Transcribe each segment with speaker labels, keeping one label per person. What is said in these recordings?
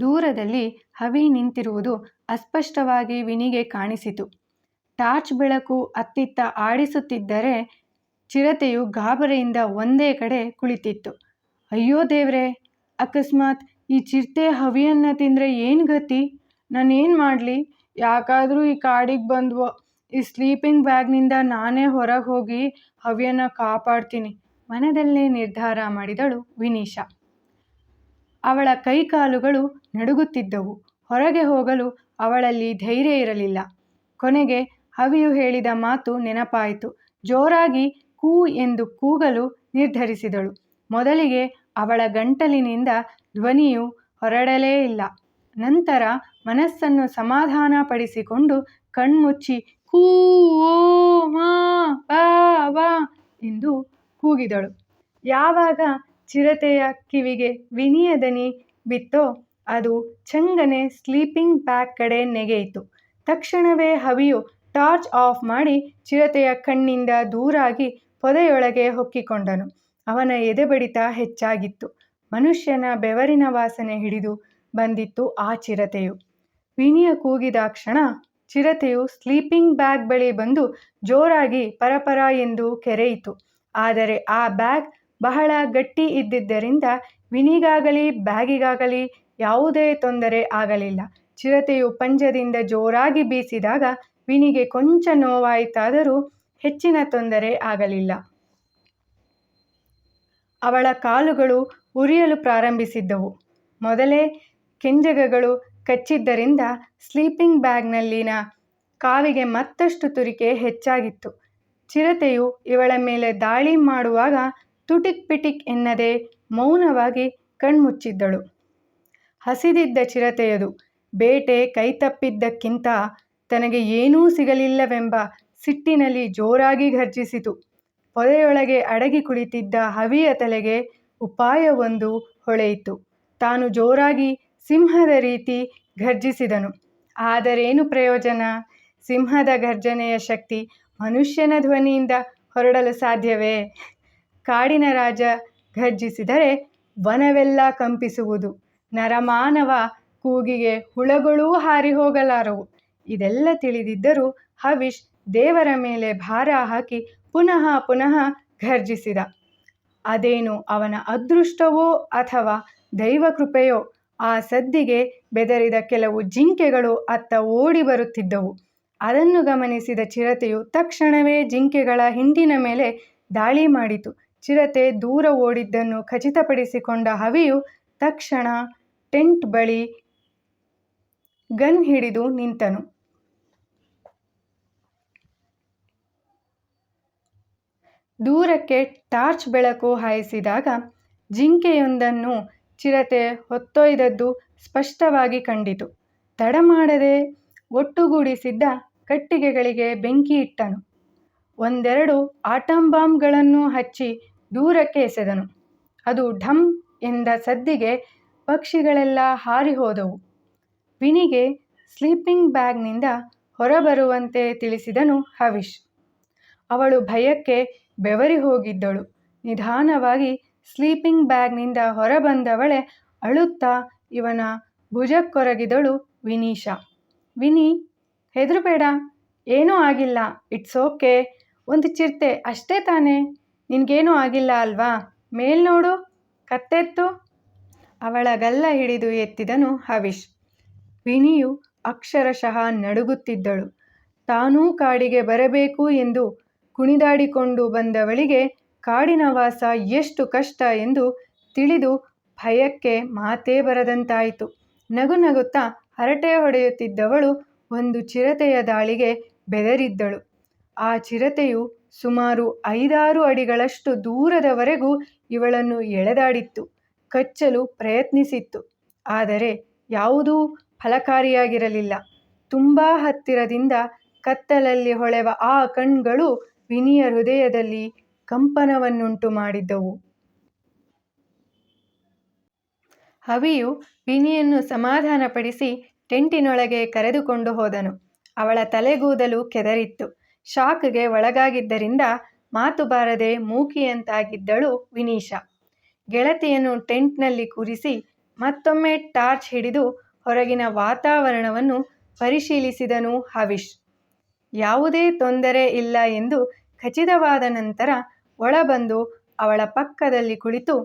Speaker 1: ದೂರದಲ್ಲಿ ಹವಿ ನಿಂತಿರುವುದು ಅಸ್ಪಷ್ಟವಾಗಿ ವಿನಿಗೆ ಕಾಣಿಸಿತು. ಟಾರ್ಚ್ ಬೆಳಕು ಅತ್ತಿತ್ತ ಆಡಿಸುತ್ತಿದ್ದರೆ ಚಿರತೆಯು ಗಾಬರಿಯಿಂದ ಒಂದೇ ಕಡೆ ಕುಳಿತಿತ್ತು. ಅಯ್ಯೋ ದೇವ್ರೆ, ಅಕಸ್ಮಾತ್ ಈ ಚಿರತೆ ಹವಿಯನ್ನು ತಿಂದರೆ ಏನು ಗತಿ? ನಾನೇನು ಮಾಡಲಿ ಯಾಕಾದರೂ ಈ ಕಾಡಿಗೆ ಬಂದ್ವೋ? ಈ ಸ್ಲೀಪಿಂಗ್ ಬ್ಯಾಗ್ನಿಂದ ನಾನೇ ಹೊರಗೆ ಹೋಗಿ ಹವಿಯನ್ನು ಕಾಪಾಡ್ತೀನಿ ಮನದಲ್ಲೇ ನಿರ್ಧಾರ ಮಾಡಿದಳು ವಿನಿಷಾ. ಅವಳ ಕೈಕಾಲುಗಳು ನಡುಗುತ್ತಿದ್ದವು. ಹೊರಗೆ ಹೋಗಲು ಅವಳಲ್ಲಿ ಧೈರ್ಯ ಇರಲಿಲ್ಲ. ಕೊನೆಗೆ ಹವಿಯು ಹೇಳಿದ ಮಾತು ನೆನಪಾಯಿತು. ಜೋರಾಗಿ ಕೂ ಎಂದು ಕೂಗಲು ನಿರ್ಧರಿಸಿದಳು. ಮೊದಲಿಗೆ ಅವಳ ಗಂಟಲಿನಿಂದ ಧ್ವನಿಯು ಹೊರಡಲೇ ಇಲ್ಲ. ನಂತರ ಮನಸ್ಸನ್ನು ಸಮಾಧಾನಪಡಿಸಿಕೊಂಡು ಕಣ್ಮುಚ್ಚಿ ಕೂ, ಓ, ಮಾ ಬಾ ಎಂದು ಕೂಗಿದಳು. ಯಾವಾಗ ಚಿರತೆಯ ಕಿವಿಗೆ ವಿನಿಯ ದನಿ ಬಿತ್ತೋ, ಅದು ಚಂಗನೆ ಸ್ಲೀಪಿಂಗ್ ಬ್ಯಾಗ್ ಕಡೆ ನೆಗೆಯಿತು. ತಕ್ಷಣವೇ ಹವಿಯು ಟಾರ್ಚ್ ಆಫ್ ಮಾಡಿ ಚಿರತೆಯ ಕಣ್ಣಿಂದ ದೂರಾಗಿ ಪೊದೆಯೊಳಗೆ ಹೊಕ್ಕಿಕೊಂಡನು. ಅವನ ಎದೆಬಡಿತ ಹೆಚ್ಚಾಗಿತ್ತು. ಮನುಷ್ಯನ ಬೆವರಿನ ವಾಸನೆ ಹಿಡಿದು ಬಂದಿತ್ತು ಆ ಚಿರತೆಯು. ವಿನಿಯ ಕೂಗಿದ ಕ್ಷಣ ಚಿರತೆಯು ಸ್ಲೀಪಿಂಗ್ ಬ್ಯಾಗ್ ಬಳಿ ಬಂದು ಜೋರಾಗಿ ಪರಪರ ಎಂದು ಕೆರೆಯಿತು. ಆದರೆ ಆ ಬ್ಯಾಗ್ ಬಹಳ ಗಟ್ಟಿ ಇದ್ದಿದ್ದರಿಂದ ವಿನಿಗಾಗಲಿ, ಬ್ಯಾಗಿಗಾಗಲಿ ಯಾವುದೇ ತೊಂದರೆ ಆಗಲಿಲ್ಲ. ಚಿರತೆಯು ಪಂಜದಿಂದ ಜೋರಾಗಿ ಬೀಸಿದಾಗ ವಿನಿಗೆ ಕೊಂಚ ನೋವಾಯಿತಾದರೂ ಹೆಚ್ಚಿನ ತೊಂದರೆ ಆಗಲಿಲ್ಲ. ಅವಳ ಕಾಲುಗಳು ಉರಿಯಲು ಪ್ರಾರಂಭಿಸಿದ್ದವು. ಮೊದಲೇ ಕೆಂಜಗಗಳು ಕಚ್ಚಿದ್ದರಿಂದ ಸ್ಲೀಪಿಂಗ್ ಬ್ಯಾಗ್ನಲ್ಲಿನ ಕಾವಿಗೆ ಮತ್ತಷ್ಟು ತುರಿಕೆ ಹೆಚ್ಚಾಗಿತ್ತು. ಚಿರತೆಯು ಇವಳ ಮೇಲೆ ದಾಳಿ ಮಾಡುವಾಗ ತುಟಿಕ್ ಪಿಟಿಕ್ ಎನ್ನದೆ ಮೌನವಾಗಿ ಕಣ್ಮುಚ್ಚಿದ್ದಳು. ಹಸಿದಿದ್ದ ಚಿರತೆಯದು. ಬೇಟೆ ಕೈತಪ್ಪಿದ್ದಕ್ಕಿಂತ ತನಗೆ ಏನೂ ಸಿಗಲಿಲ್ಲವೆಂಬ ಸಿಟ್ಟಿನಲ್ಲಿ ಜೋರಾಗಿ ಘರ್ಜಿಸಿತು. ಪೊದೆಯೊಳಗೆ ಅಡಗಿ ಕುಳಿತಿದ್ದ ಹವಿಯ ತಲೆಗೆ ಉಪಾಯವೊಂದು ಹೊಳೆಯಿತು. ತಾನು ಜೋರಾಗಿ ಸಿಂಹದ ರೀತಿ ಘರ್ಜಿಸಿದನು. ಆದರೇನು ಪ್ರಯೋಜನ? ಸಿಂಹದ ಘರ್ಜನೆಯ ಶಕ್ತಿ ಮನುಷ್ಯನ ಧ್ವನಿಯಿಂದ ಹೊರಡಲು ಸಾಧ್ಯವೇ? ಕಾಡಿನ ರಾಜ ಘರ್ಜಿಸಿದರೆ ವನವೆಲ್ಲ ಕಂಪಿಸುವುದು. ನರಮಾನವ ಕೂಗಿಗೆ ಹುಳಗಳೂ ಹಾರಿ ಹೋಗಲಾರವು. ಇದೆಲ್ಲ ತಿಳಿದಿದ್ದರೂ ಹವಿಷ್ ದೇವರ ಮೇಲೆ ಭಾರ ಹಾಕಿ ಪುನಃ ಪುನಃ ಘರ್ಜಿಸಿದ. ಅದೇನು ಅವನ ಅದೃಷ್ಟವೋ ಅಥವಾ ದೈವಕೃಪೆಯೋ ಆ ಸದ್ದಿಗೆ ಬೆದರಿದ ಕೆಲವು ಜಿಂಕೆಗಳು ಅತ್ತ ಓಡಿ ಬರುತ್ತಿದ್ದವು. ಅದನ್ನು ಗಮನಿಸಿದ ಚಿರತೆಯು ತಕ್ಷಣವೇ ಜಿಂಕೆಗಳ ಹಿಂಡಿನ ಮೇಲೆ ದಾಳಿ ಮಾಡಿತು. ಚಿರತೆ ದೂರ ಓಡಿದ್ದನ್ನು ಖಚಿತಪಡಿಸಿಕೊಂಡ ಹವಿಯು ತಕ್ಷಣ ಟೆಂಟ್ ಬಳಿ ಗನ್ ಹಿಡಿದು ನಿಂತನು. ದೂರಕ್ಕೆ ಟಾರ್ಚ್ ಬೆಳಕು ಹಾಯಿಸಿದಾಗ ಜಿಂಕೆಯೊಂದನ್ನು ಚಿರತೆ ಹೊತ್ತೊಯ್ದದ್ದು ಸ್ಪಷ್ಟವಾಗಿ ಕಂಡಿತು. ತಡಮಾಡದೆ ಒಟ್ಟುಗೂಡಿಸಿದ್ದ ಕಟ್ಟಿಗೆಗಳಿಗೆ ಬೆಂಕಿ ಇಟ್ಟನು. ಒಂದೆರಡು ಆಟಂ ಬಾಂಬ್ಗಳನ್ನು ಹಚ್ಚಿ ದೂರಕ್ಕೆ ಎಸೆದನು. ಅದು ಢಂ ಎಂದ ಸದ್ದಿಗೆ ಪಕ್ಷಿಗಳೆಲ್ಲ ಹಾರಿ ಹೋದವು ವಿನಿಗೆ ಸ್ಲೀಪಿಂಗ್ ಬ್ಯಾಗ್ನಿಂದ ಹೊರಬರುವಂತೆ ತಿಳಿಸಿದನು ಹವಿಶ್ ಅವಳು ಭಯಕ್ಕೆ ಬೆವರಿ ಹೋಗಿದ್ದಳು ನಿಧಾನವಾಗಿ ಸ್ಲೀಪಿಂಗ್ ಬ್ಯಾಗ್ನಿಂದ ಹೊರಬಂದವಳೆ ಅಳುತ್ತಾ ಇವನ ಭುಜಕ್ಕೊರಗಿದಳು ವಿನೀಶಾ ವಿನಿ, ಹೆದ್ರಬೇಡ. ಏನೂ ಆಗಿಲ್ಲ. It's okay. ಒಂದು ಚಿರತೆ, ಅಷ್ಟೇ ತಾನೇ? ನಿನಗೇನೂ ಆಗಿಲ್ಲ ಅಲ್ವಾ? ಮೇಲ್ನೋಡು. ಕತ್ತೆತ್ತು. ಅವಳ ಗಲ್ಲ ಹಿಡಿದು ಎತ್ತಿದನು ಹವಿಶ್ ವಿನಿಯು ಅಕ್ಷರಶಃ ನಡುಗುತ್ತಿದ್ದಳು. ತಾನೂ ಕಾಡಿಗೆ ಬರಬೇಕು ಎಂದು ಕುಣಿದಾಡಿಕೊಂಡು ಬಂದವಳಿಗೆ ಕಾಡಿನ ವಾಸ ಎಷ್ಟು ಕಷ್ಟ ಎಂದು ತಿಳಿದು ಭಯಕ್ಕೆ ಮಾತೇ ಬರದಂತಾಯಿತು. ನಗು ನಗುತ್ತಾ ಹರಟೆ ಹೊಡೆಯುತ್ತಿದ್ದವಳು ಒಂದು ಚಿರತೆಯ ದಾಳಿಗೆ ಬೆದರಿದ್ದಳು. ಆ ಚಿರತೆಯು ಸುಮಾರು ಐದಾರು ಅಡಿಗಳಷ್ಟು ದೂರದವರೆಗೂ ಇವಳನ್ನು ಎಳೆದಾಡಿತ್ತು. ಕಚ್ಚಲು ಪ್ರಯತ್ನಿಸಿತ್ತು. ಆದರೆ ಯಾವುದೂ ಫಲಕಾರಿಯಾಗಿರಲಿಲ್ಲ. ತುಂಬ ಹತ್ತಿರದಿಂದ ಕತ್ತಲಲ್ಲಿ ಹೊಳೆವ ಆ ಕಣ್ಗಳು ವಿನಿಯ ಹೃದಯದಲ್ಲಿ ಕಂಪನವನ್ನುಂಟು ಮಾಡಿದ್ದವು. ಹವಿಯು ವಿನಿಯನ್ನು ಸಮಾಧಾನಪಡಿಸಿ ಟೆಂಟಿನೊಳಗೆ ಕರೆದುಕೊಂಡು ಹೋದನು. ಅವಳ ತಲೆಗೂದಲು ಕೆದರಿತ್ತು. ಶಾಕ್ಗೆ ಒಳಗಾಗಿದ್ದರಿಂದ ಮಾತು ಬಾರದೆ ಮೂಕಿಯಂತಾಗಿದ್ದಳು ವಿನೀಶಾ. ಗೆಳತಿಯನ್ನು ಟೆಂಟ್ನಲ್ಲಿ ಕೂರಿಸಿ ಮತ್ತೊಮ್ಮೆ ಟಾರ್ಚ್ ಹಿಡಿದು ಹೊರಗಿನ ವಾತಾವರಣವನ್ನು ಪರಿಶೀಲಿಸಿದನು ಹವಿಶ್ ಯಾವುದೇ ತೊಂದರೆ ಇಲ್ಲ ಎಂದು ಖಚಿತವಾದ ನಂತರ ಒಳಬಂದು ಅವಳ ಪಕ್ಕದಲ್ಲಿ ಕುಳಿತು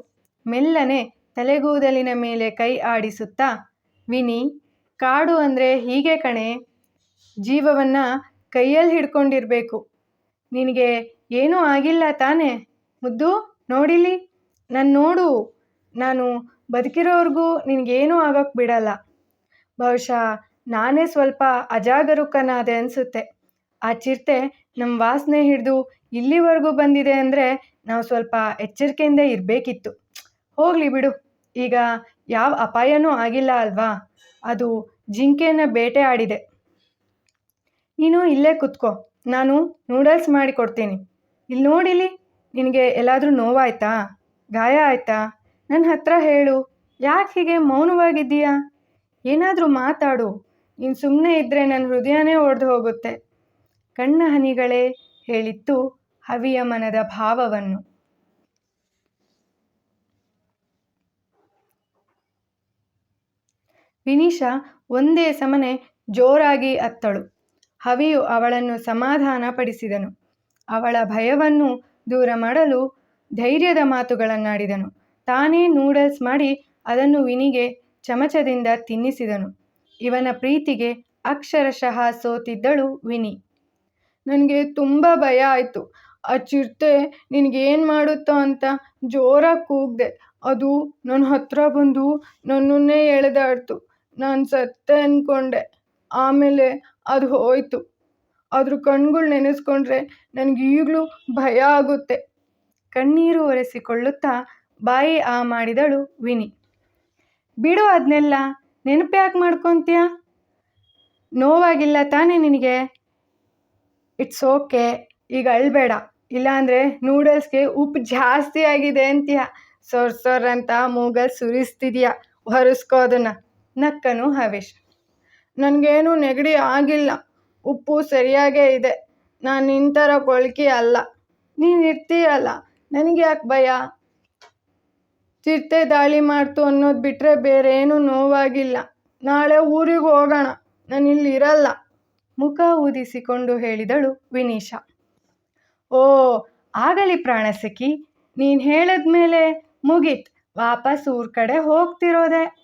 Speaker 1: ಮೆಲ್ಲನೆ ತಲೆಗೂದಲಿನ ಮೇಲೆ ಕೈ ಆಡಿಸುತ್ತಾ, ವಿನಿ, ಕಾಡು ಅಂದರೆ ಹೀಗೆ ಕಣೆ, ಜೀವವನ್ನ ಕೈಯಲ್ಲಿ ಹಿಡ್ಕೊಂಡಿರಬೇಕು. ನಿನಗೆ ಏನೂ ಆಗಿಲ್ಲ ತಾನೇ? ಮುದ್ದು ನೋಡಿಲಿ ನಾನು ನೋಡು. ನಾನು ಬದುಕಿರೋವರೆಗೂ ನಿನಗೇನೂ ಆಗೋಕ್ಕೆ ಬಿಡಲ್ಲ. ಬಹುಶಃ ನಾನೇ ಸ್ವಲ್ಪ ಅಜಾಗರೂಕನಾದೆ ಅನಿಸುತ್ತೆ. ಆ ಚಿರತೆ ನಮ್ಮ ವಾಸನೆ ಹಿಡಿದು ಇಲ್ಲಿವರೆಗೂ ಬಂದಿದೆ ಅಂದರೆ ನಾವು ಸ್ವಲ್ಪ ಎಚ್ಚರಿಕೆಯಿಂದ ಇರಬೇಕಿತ್ತು. ಹೋಗಲಿ ಬಿಡು. ಈಗ ಯಾವ ಅಪಾಯನೂ ಆಗಿಲ್ಲ ಅಲ್ವಾ? ಅದು ಜಿಂಕೆನ ಬೇಟೆ ಆಡಿದೆ. ನೀನು ಇಲ್ಲೇ ಕುತ್ಕೋ. ನಾನು ನೂಡಲ್ಸ್ ಮಾಡಿ ಕೊಡ್ತೀನಿ ಇಲ್ಲಿ ನೋಡಿಲಿ ನಿನಗೆ ಎಲ್ಲಾದರೂ ನೋವಾಯ್ತಾ? ಗಾಯ ಆಯ್ತಾ? ನನ್ನ ಹತ್ರ ಹೇಳು. ಯಾಕೆ ಹೀಗೆ ಮೌನವಾಗಿದ್ದೀಯಾ? ಏನಾದರೂ ಮಾತಾಡು. ನೀನು ಸುಮ್ಮನೆ ಇದ್ದರೆ ನನ್ನ ಹೃದಯನೇ ಒಡೆದು ಹೋಗುತ್ತೆ. ಕಣ್ಣ ಹನಿಗಳೇ ಹೇಳಿತ್ತು ಹವಿಯ ಮನದ ಭಾವವನ್ನು. ವಿನಿಶಾ ಒಂದೇ ಸಮನೆ ಜೋರಾಗಿ ಅತ್ತಳು. ಹವಿಯು ಅವಳನ್ನು ಸಮಾಧಾನಪಡಿಸಿದನು. ಅವಳ ಭಯವನ್ನು ದೂರ ಮಾಡಲು ಧೈರ್ಯದ ಮಾತುಗಳನ್ನಾಡಿದನು. ತಾನೇ ನೂಡಲ್ಸ್ ಮಾಡಿ ಅದನ್ನು ವಿನಿಗೆ ಚಮಚದಿಂದ ತಿನ್ನಿಸಿದನು. ಇವನ ಪ್ರೀತಿಗೆ ಅಕ್ಷರಶಃ ಸೋತಿದ್ದಳು ವಿನಿ. ನನಗೆ ತುಂಬ ಭಯ ಆಯಿತು. ಆ ಚಿರತೆ ನಿನಗೇನು ಮಾಡುತ್ತೋ ಅಂತ ಜೋರಾಗಿ ಕೂಗ್ದೆ. ಅದು ನನ್ನ ಹತ್ರ ಬಂದು ನನ್ನನ್ನೇ ಎಳೆದಾಡ್ತು. ನಾನು ಸತ್ತೆ ಅಂದ್ಕೊಂಡೆ ಆಮೇಲೆ ಅದು ಹೋಯಿತು. ಅದ್ರ ಕಣ್ಗಳು ನೆನೆಸ್ಕೊಂಡ್ರೆ ನನಗೆ ಈಗಲೂ ಭಯ ಆಗುತ್ತೆ. ಕಣ್ಣೀರು ಒರೆಸಿಕೊಳ್ಳುತ್ತಾ ಬಾಯಿ ಆ ಮಾಡಿದಳು ವಿನಿ. ಬಿಡು ಅದನ್ನೆಲ್ಲ ನೆನಪು ಯಾಕೆ ಮಾಡ್ಕೊತೀಯ? ನೋವಾಗಿಲ್ಲ ತಾನೇ ನಿನಗೆ? ಇಟ್ಸ್ ಓಕೆ, ಈಗ ಅಳ್ಬೇಡ. ಇಲ್ಲಾಂದರೆ ನೂಡಲ್ಸ್ಗೆ ಉಪ್ಪು ಜಾಸ್ತಿ ಆಗಿದೆ ಅಂತೀಯ. ಸೊರ್ ಸೊರ್ ಅಂತ ಮೂಗಲ್ ಸುರಿಸ್ತಿದ್ಯಾ, ಹೊರಿಸ್ಕೋ ಅದನ್ನು. ನಕ್ಕನು ಹವೇಶ್. ನನಗೇನು ನೆಗಡಿ ಆಗಿಲ್ಲ. ಉಪ್ಪು ಸರಿಯಾಗೇ ಇದೆ. ನಾನು ನಿಂತರ ಕೊಳ್ಕಿ ಅಲ್ಲ. ನೀನು ಇರ್ತೀಯಲ್ಲ ನನಗೆ ಯಾಕೆ ಭಯ? ಚಿರತೆ ದಾಳಿ ಮಾಡ್ತು ಅನ್ನೋದು ಬಿಟ್ಟರೆ ಬೇರೆ ಏನೂ ನೋವಾಗಿಲ್ಲ. ನಾಳೆ ಊರಿಗೆ ಹೋಗೋಣ. ನಾನು ಇಲ್ಲಿರಲ್ಲ ಮುಖ ಊದಿಸಿಕೊಂಡು ಹೇಳಿದಳು ವಿನೀಶಾ. ಓ, ಆಗಲಿ ಪ್ರಾಣಸಖಿ. ನೀನು ಹೇಳಿದ್ಮೇಲೆ ಮುಗೀತು. ವಾಪಸ್ ಊರ ಕಡೆ ಹೋಗ್ತಿರೋದೆ.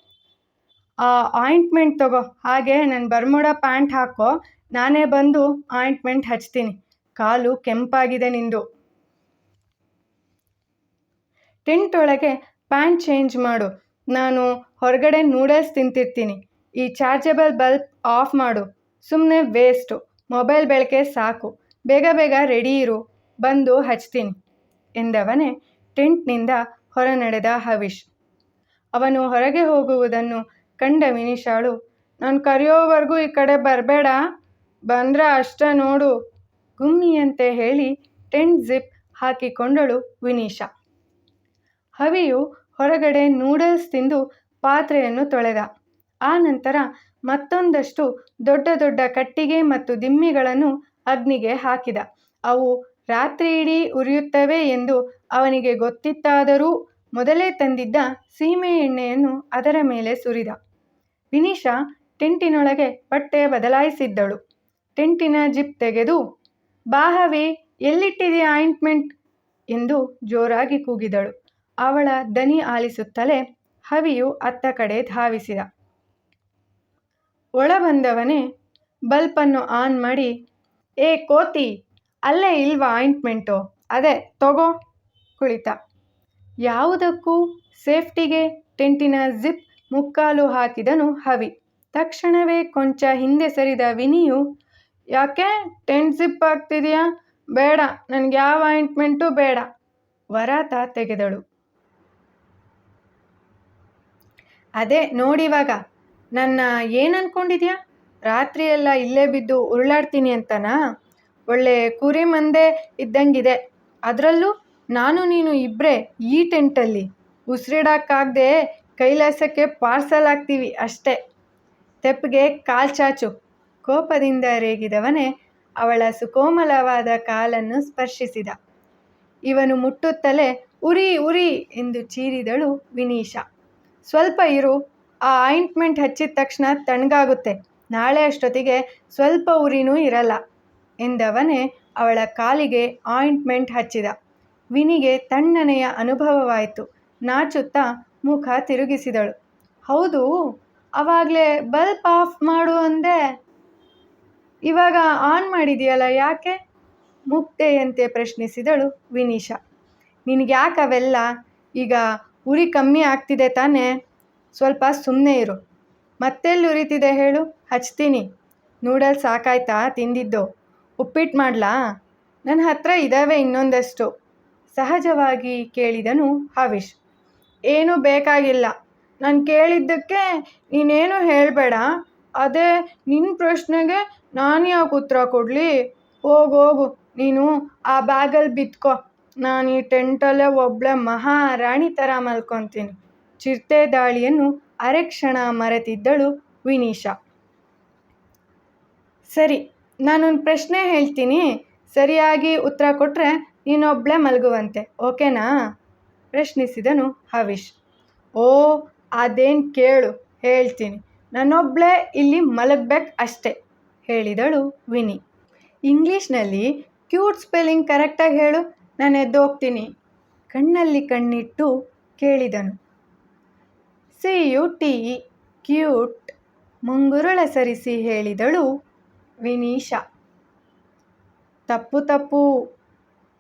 Speaker 1: ಆಯಿಂಟ್ಮೆಂಟ್ ತಗೋ. ಹಾಗೆ ನನ್ನ ಬರ್ಮುಡ ಪ್ಯಾಂಟ್ ಹಾಕೋ. ನಾನೇ ಬಂದು ಆಯಿಂಟ್ಮೆಂಟ್ ಹಚ್ತೀನಿ. ಕಾಲು ಕೆಂಪಾಗಿದೆ ನಿಂದು. ಟೆಂಟ್ ಒಳಗೆ ಪ್ಯಾಂಟ್ ಚೇಂಜ್ ಮಾಡು. ನಾನು ಹೊರಗಡೆ ನೂಡಲ್ಸ್ ತಿಂತಿರ್ತೀನಿ. ಈ ಚಾರ್ಜಬಲ್ ಬಲ್ಬ್ ಆಫ್ ಮಾಡು. ಸುಮ್ಮನೆ ವೇಸ್ಟು ಮೊಬೈಲ್ ಬೆಳಕೆ ಸಾಕು. ಬೇಗ ಬೇಗ ರೆಡಿ ಇರು. ಬಂದು ಹಚ್ತೀನಿ. ಎಂದವನೇ ಟೆಂಟ್ನಿಂದ ಹೊರ ನಡೆದ ಹವಿಶ್ ಅವನು ಹೊರಗೆ ಹೋಗುವುದನ್ನು ಕಂಡ ವಿನಿಶಾಳು. ನಾನು ಕರೆಯೋವರೆಗೂ ಈ ಕಡೆ ಬರಬೇಡ. ಬಂದ್ರ ಅಷ್ಟೇ ನೋಡು ಗುಮ್ಮಿಯಂತೆ ಹೇಳಿ ಟೆಂಟ್ ಜಿಪ್ ಹಾಕಿಕೊಂಡಳು ವಿನೀಶಾ. ಹವಿಯು ಹೊರಗಡೆ ನೂಡಲ್ಸ್ ತಿಂದು ಪಾತ್ರೆಯನ್ನು ತೊಳೆದ. ಆ ನಂತರ ಮತ್ತೊಂದಷ್ಟು ದೊಡ್ಡ ದೊಡ್ಡ ಕಟ್ಟಿಗೆ ಮತ್ತು ದಿಮ್ಮಿಗಳನ್ನು ಅಗ್ನಿಗೆ ಹಾಕಿದ. ಅವು ರಾತ್ರಿ ಇಡೀ ಉರಿಯುತ್ತವೆ ಎಂದು ಅವನಿಗೆ ಗೊತ್ತಿತ್ತಾದರೂ ಮೊದಲೇ ತಂದಿದ್ದ ಸೀಮೆ ಎಣ್ಣೆಯನ್ನು ಅದರ ಮೇಲೆ ಸುರಿದ. ವಿನಿಶಾ ಟೆಂಟಿನೊಳಗೆ ಬಟ್ಟೆ ಬದಲಾಯಿಸಿದ್ದಳು. ಟೆಂಟಿನ ಜಿಪ್ ತೆಗೆದು, ಬಾಹವಿ ಎಲ್ಲಿಟ್ಟಿದೆಯ ಆಯಿಂಟ್ಮೆಂಟ್? ಎಂದು ಜೋರಾಗಿ ಕೂಗಿದಳು. ಅವಳ ದನಿ ಆಲಿಸುತ್ತಲೇ ಹವಿಯು ಅತ್ತ ಕಡೆ ಧಾವಿಸಿದ. ಒಳ ಬಂದವನೇ ಬಲ್ಪನ್ನು ಆನ್ ಮಾಡಿ, ಏ ಕೋತಿ, ಅಲ್ಲೇ ಇಲ್ವಾ ಆಯಿಂಟ್ಮೆಂಟು? ಅದೇ, ತಗೋ, ಕುಳಿತ. ಯಾವುದಕ್ಕೂ ಸೇಫ್ಟಿಗೆ ಟೆಂಟಿನ ಜಿಪ್ ಮುಕ್ಕಾಲು ಹಾಕಿದನು ಹವಿ. ತಕ್ಷಣವೇ ಕೊಂಚ ಹಿಂದೆ ಸರಿದ ವಿನಿಯು, ಯಾಕೆ? ಟೆಂಟ್ ಜಿಪ್ ಆಗ್ತಿದೆಯಾ? ಬೇಡ, ನನಗೆ ಯಾವ ಆಯಿಂಟ್ಮೆಂಟು ಬೇಡ, ವರಾತ ತೆಗೆದಳು. ಅದೇ ನೋಡಿವಾಗ ನನ್ನ ಏನು ರಾತ್ರಿ ಎಲ್ಲ ಇಲ್ಲೇ ಬಿದ್ದು ಉರುಳಾಡ್ತೀನಿ ಅಂತನಾ? ಒಳ್ಳೆ ಕುರಿ ಮಂದೆ ಇದ್ದಂಗಿದೆ. ಅದರಲ್ಲೂ ನಾನು ನೀನು ಇಬ್ಬರೇ ಈ ಟೆಂಟಲ್ಲಿ ಉಸಿರಿಡೋಕ್ಕಾಗದೆ ಕೈಲಾಸಕ್ಕೆ ಪಾರ್ಸಲ್ ಆಗ್ತೀವಿ ಅಷ್ಟೇ. ತೆಪ್ಪಗೆ ಕಾಲ್ ಚಾಚು. ಕೋಪದಿಂದ ರೇಗಿದವನೇ ಅವಳ ಸುಕೋಮಲವಾದ ಕಾಲನ್ನು ಸ್ಪರ್ಶಿಸಿದ. ಇವನು ಮುಟ್ಟುತ್ತಲೇ ಉರಿ ಉರಿ ಎಂದು ಚೀರಿದಳು ವಿನೀಶಾ. ಸ್ವಲ್ಪ ಇರು, ಆ ಆಯಿಂಟ್ಮೆಂಟ್ ಹಚ್ಚಿದ ತಕ್ಷಣ ತಣ್ಣಗಾಗುತ್ತೆ. ನಾಳೆ ಅಷ್ಟೊತ್ತಿಗೆ ಸ್ವಲ್ಪ ಉರಿನೂ ಇರಲ್ಲ ಎಂದವನೇ ಅವಳ ಕಾಲಿಗೆ ಆಯಿಂಟ್ಮೆಂಟ್ ಹಚ್ಚಿದ. ವಿನಿಗೆ ತಣ್ಣನೆಯ ಅನುಭವವಾಯಿತು. ನಾಚುತ್ತಾ ಮುಖ ತಿರುಗಿಸಿದಳು. ಹೌದು, ಅವಾಗಲೇ ಬಲ್ಪ್ ಆಫ್ ಮಾಡು ಅಂದೆ. ಇವಾಗ ಆನ್ ಮಾಡಿದೆಯಲ್ಲ ಯಾಕೆ? ಮುಕ್ತೆಯಂತೆ ಪ್ರಶ್ನಿಸಿದಳು ವಿನೀಶಾ. ನಿನಗೆ ಯಾಕೆ ಅವೆಲ್ಲ ಈಗ ಉರಿ ಕಮ್ಮಿ ಆಗ್ತಿದೆ ತಾನೇ. ಸ್ವಲ್ಪ ಸುಮ್ಮನೆ ಇರು. ಮತ್ತೆಲ್ಲಿ ಉರಿತಿದೆ ಹೇಳು? ಹಚ್ತೀನಿ. ನೂಡಲ್ಸ್ ಸಾಕಾಯ್ತಾ ತಿಂದಿದ್ದು. ಉಪ್ಪಿಟ್ಟು ಮಾಡಲಾ? ನನ್ನ ಹತ್ರ ಇದ್ದಾವೆ ಇನ್ನೊಂದಷ್ಟು. ಸಹಜವಾಗಿ ಕೇಳಿದನು ಹವಿಷ್ ಏನೂ ಬೇಕಾಗಿಲ್ಲ. ನಾನು ಕೇಳಿದ್ದಕ್ಕೆ ನೀನೇನು ಹೇಳಬೇಡ. ಅದೇ ನಿನ್ನ ಪ್ರಶ್ನೆಗೆ ನಾನು ಯಾವ ಉತ್ತರ ಕೊಡಲಿ? ಹೋಗು ಹೋಗು. ನೀನು ಆ ಬ್ಯಾಗಲ್ಲಿ ಬಿತ್ಕೋ. ನಾನು ಈ ಟೆಂಟಲ್ಲೇ ಒಬ್ಬಳೆ ಮಹಾರಾಣಿ ಥರ ಮಲ್ಕೊತೀನಿ. ಚಿರತೆ ದಾಳಿಯನ್ನು ಅರೆಕ್ಷಣ ಮರೆತಿದ್ದಳು ವಿನೀಶಾ. ಸರಿ, ನಾನೊಂದು ಪ್ರಶ್ನೆ ಹೇಳ್ತೀನಿ. ಸರಿಯಾಗಿ ಉತ್ತರ ಕೊಟ್ಟರೆ ನೀನೊಬ್ಬಳೆ ಮಲಗುವಂತೆ. ಓಕೆನಾ? ಪ್ರಶ್ನಿಸಿದನು ಹವಿಶ್. ಓ, ಅದೇನು ಕೇಳು, ಹೇಳ್ತೀನಿ. ನಾನೊಬ್ಬಳೇ ಇಲ್ಲಿ ಮಲಗಬೇಕು ಅಷ್ಟೆ, ಹೇಳಿದಳು ವಿನಿ. ಇಂಗ್ಲೀಷ್ನಲ್ಲಿ ಕ್ಯೂಟ್ ಸ್ಪೆಲ್ಲಿಂಗ್ ಕರೆಕ್ಟಾಗಿ ಹೇಳು, ನಾನು ಎದ್ದೋಗ್ತೀನಿ. ಕಣ್ಣಲ್ಲಿ ಕಣ್ಣಿಟ್ಟು ಕೇಳಿದನು. ಸಿ ಯು ಟಿ ಕ್ಯೂಟ್ ಮುಂಗುರುಳ ಸರಿಸಿ ಹೇಳಿದಳು ವಿನೀಶಾ. ತಪ್ಪು ತಪ್ಪು,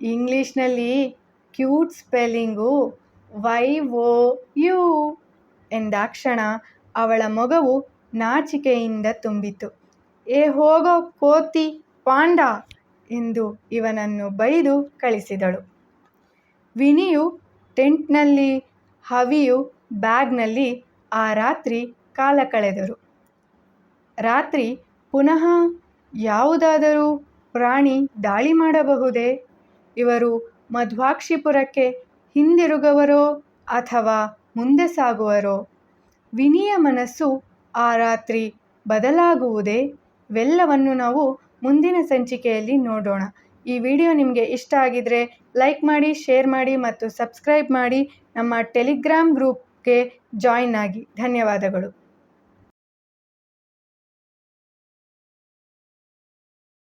Speaker 1: ಇಂಗ್ಲೀಷ್ನಲ್ಲಿ cute spelling Y O U ಎಂದಾಕ್ಷಣ ಅವಳ ಮೊಗವು ನಾಚಿಕೆಯಿಂದ ತುಂಬಿತು. ಏ ಹೋಗೋ ಕೋತಿ ಪಾಂಡ ಎಂದು ಇವನನ್ನು ಬೈದು ಕಳಿಸಿದಳು. ವಿನಿಯು ಟೆಂಟ್ನಲ್ಲಿ, ಹವಿಯು ಬ್ಯಾಗ್ನಲ್ಲಿ ಆ ರಾತ್ರಿ ಕಾಲ ಕಳೆದರು. ರಾತ್ರಿ ಪುನಃ ಯಾವುದಾದರೂ ಪ್ರಾಣಿ ದಾಳಿ ಮಾಡಬಹುದೇ? ಇವರು ಮಧ್ವಾಕ್ಷಿಪುರಕ್ಕೆ ಹಿಂದಿರುಗುವರೋ ಅಥವಾ ಮುಂದೆ ಸಾಗುವರೋ? ವಿನಿಯ ಮನಸ್ಸು ಆ ರಾತ್ರಿ ಬದಲಾಗುವುದೇ? ಇವೆಲ್ಲವನ್ನು ನಾವು ಮುಂದಿನ ಸಂಚಿಕೆಯಲ್ಲಿ ನೋಡೋಣ. ಈ ವಿಡಿಯೋ ನಿಮಗೆ ಇಷ್ಟ ಆಗಿದರೆ ಲೈಕ್ ಮಾಡಿ, ಶೇರ್ ಮಾಡಿ ಮತ್ತು ಸಬ್ಸ್ಕ್ರೈಬ್ ಮಾಡಿ ನಮ್ಮ ಟೆಲಿಗ್ರಾಮ್ ಗ್ರೂಪ್ಗೆ ಜಾಯಿನ್ ಆಗಿ. ಧನ್ಯವಾದಗಳು.